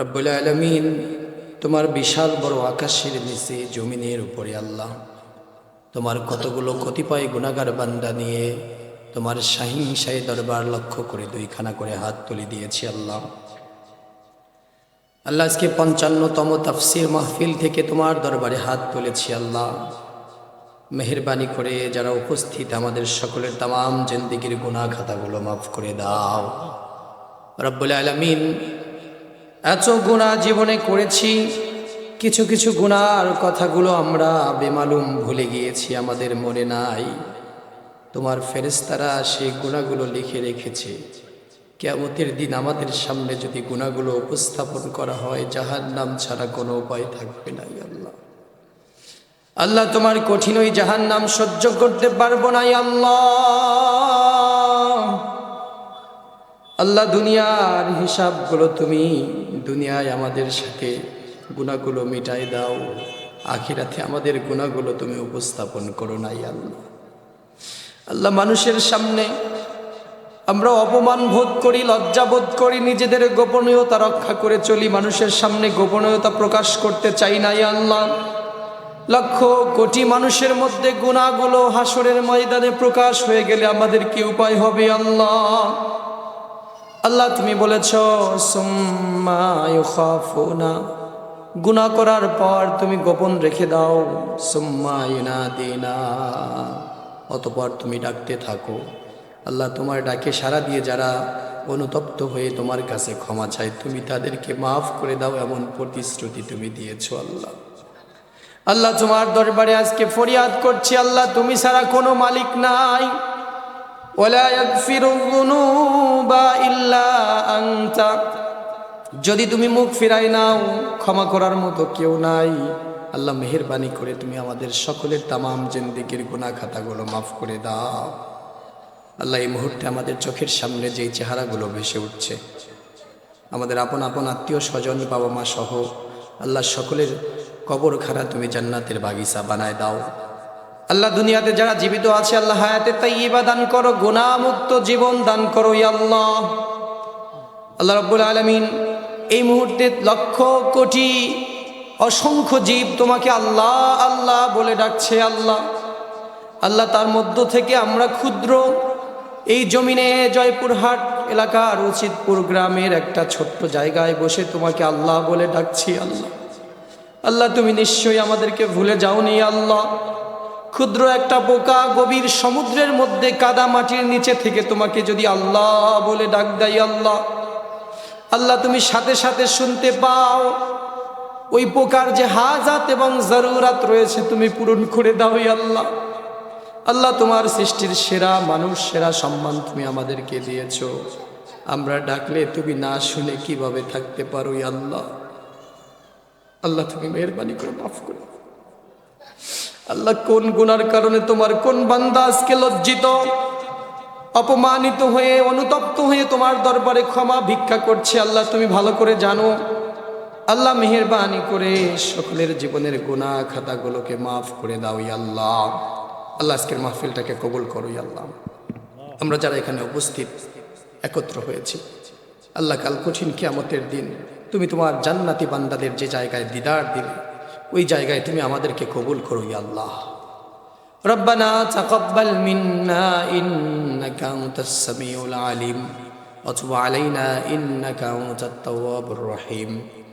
রব্বুল আলমিন, তোমার বিশাল বড় আকাশের নিচে জমিনের উপরে আল্লাহ, তোমার কতগুলো কতিপয় গুণাগার বান্দা নিয়ে তোমার শাহিংসাই দরবার লক্ষ্য করে দুইখানা করে হাত তুলে দিয়েছি আল্লাহ। আল্লাহ আজকে পঞ্চান্নতম তাফসির মাহফিল থেকে তোমার দরবারে হাত তুলেছি আল্লাহ। মেহরবানি করে যারা উপস্থিত, আমাদের সকলের তাম জেন্দিগির গুণা খাতাগুলো মাফ করে দাও। রব্বুল আলমিন এত গুণা জীবনে করেছি, কিছু কিছু গুণার কথাগুলো আমরা বেমালুম ভুলে গিয়েছি, আমাদের মনে নাই। তোমার ফেরেস্তারা সেই গুণাগুলো লিখে রেখেছে। কেমতের দিন আমাদের সামনে যদি গুণাগুলো উপস্থাপন করা হয় যাহার নাম ছাড়া কোনো উপায় থাকবে না আল্লাহ। আল্লাহ তোমার কঠিন ওই জাহান নাম সহ্য করতে পারব না আল্লাহ। আল্লাহ দুনিয়ার হিসাবগুলো তুমি দুনিয়ায় আমাদের সাথে গুণাগুলো মিটাই দাও। আখিরাতে আমাদের গুণাগুলো তুমি উপস্থাপন করো নাই আল্লাহ। আল্লাহ মানুষের সামনে আমরা অপমান বোধ করি, লজ্জা বোধ করি, নিজেদের গোপনীয়তা রক্ষা করে চলি। মানুষের সামনে গোপনীয়তা প্রকাশ করতে চাই নাই আল্লাহ। লক্ষ কোটি মানুষের মধ্যে গুণাগুলো হাসরের ময়দানে প্রকাশ হয়ে গেলে আমাদের কি উপায় হবে, আল্লাহ? আল্লাহ তুমি বলেছ, সুম্মা গুণা করার পর তুমি গোপন রেখে দাও, সুম্মা দিনা অতপর তুমি ডাকতে থাকো। আল্লাহ তোমার ডাকে সারা দিয়ে যারা অনুতপ্ত হয়ে তোমার কাছে ক্ষমা চায়, তুমি তাদেরকে মাফ করে দাও এমন প্রতিশ্রুতি তুমি দিয়েছ আল্লাহ। আল্লাহ তোমার দরবারে আজকে ফরিয়াদ করছি, আল্লাহ তুমি ছাড়া কোনো মালিক নাই। ইল্লা যদি তুমি মুখ ফিরাই নাও, ক্ষমা করার মতো কেউ নাই। আল্লাহ মেহেরবানি করে তুমি আমাদের সকলের তামাম জিন্দিগির গুনাহ খাতাগুলো মাফ করে দাও। আল্লাহ এই মুহূর্তে আমাদের চোখের সামনে যেই চেহারাগুলো ভেসে উঠছে, আমাদের আপন আপন আত্মীয় স্বজন বাবা মা সহ, আল্লাহ সকলের কবরখানা তুমি জান্নাতের বাগিচা বানায় দাও। আল্লাহ দুনিয়াতে যারা জীবিত আছে, আল্লাহ হায়াতে তাইবা দান করো গুণামুক্ত জীবন দান করো আল্লাহ। আল্লাহ রব্বুল আলমিন এই মুহূর্তে লক্ষ কোটি অসংখ্য জীব তোমাকে আল্লাহ আল্লাহ বলে ডাকছে, আল্লাহ। আল্লাহ তার মধ্য থেকে আমরা ক্ষুদ্র এই জমিনে জয়পুরহাট এলাকার উচিতপুর গ্রামের একটা ছোট্ট জায়গায় বসে তোমাকে আল্লাহ বলে ডাকছি, আল্লাহ। আল্লাহ, তুমি নিশ্চয়ই আমাদেরকে ভুলে যাওনি, আল্লাহ। ক্ষুদ্র একটা পোকা গভীর সমুদ্রের মধ্যে কাদা মাটির নিচে থেকে তোমাকে যদি আল্লাহ বলে ডাক দেয়, আল্লাহ আল্লাহ তুমি সাথে সাথে শুনতে পাও। ওই পোকার যে হাজাত এবং জরুরাত রয়েছে তুমি পূরণ করে দাও আল্লাহ। আল্লাহ, তোমার সৃষ্টির সেরা মানুষ, সেরা সম্মান তুমি আমাদেরকে দিয়েছ। আমরা ডাকলে তুমি না শুনে কীভাবে থাকতে পারো আল্লাহ? আল্লাহ, তুমি মেহরবানি করে মাফ করো আল্লাহ, কোন গুনার কারণে তোমার কোন বান্দা আজকে লজ্জিত? অপমানিত হয়ে, অনুতপ্ত হয়ে তোমার দরবারে ক্ষমা ভিক্ষা করছে আল্লাহ, তুমি ভালো করে জানো। আল্লাহ মেহরবানি করে সকলের জীবনের গুণা খাতাগুলোকে মাফ করে দাও আল্লাহ। আল্লাহ, আজকের মাহফিলটাকে কবুল করো আল্লাহ। আমরা যারা এখানে উপস্থিত, একত্র হয়েছি, আল্লাহ কাল কঠিন কিয়ামতের দিন তুমি তোমার জান্নাতি বান্দাদের যে জায়গায় দিদার দিলে ওই জায়গায় তুমি আমাদেরকে কবুল করো আল্লাহ। রব্বানা তাকাব্বাল মিন্না ইন্নাকা আনতাস সামিউল আলিম, ওয়া তুব আলাইনা ইন্নাকা আনতাত তাওয়াবুর রহিম।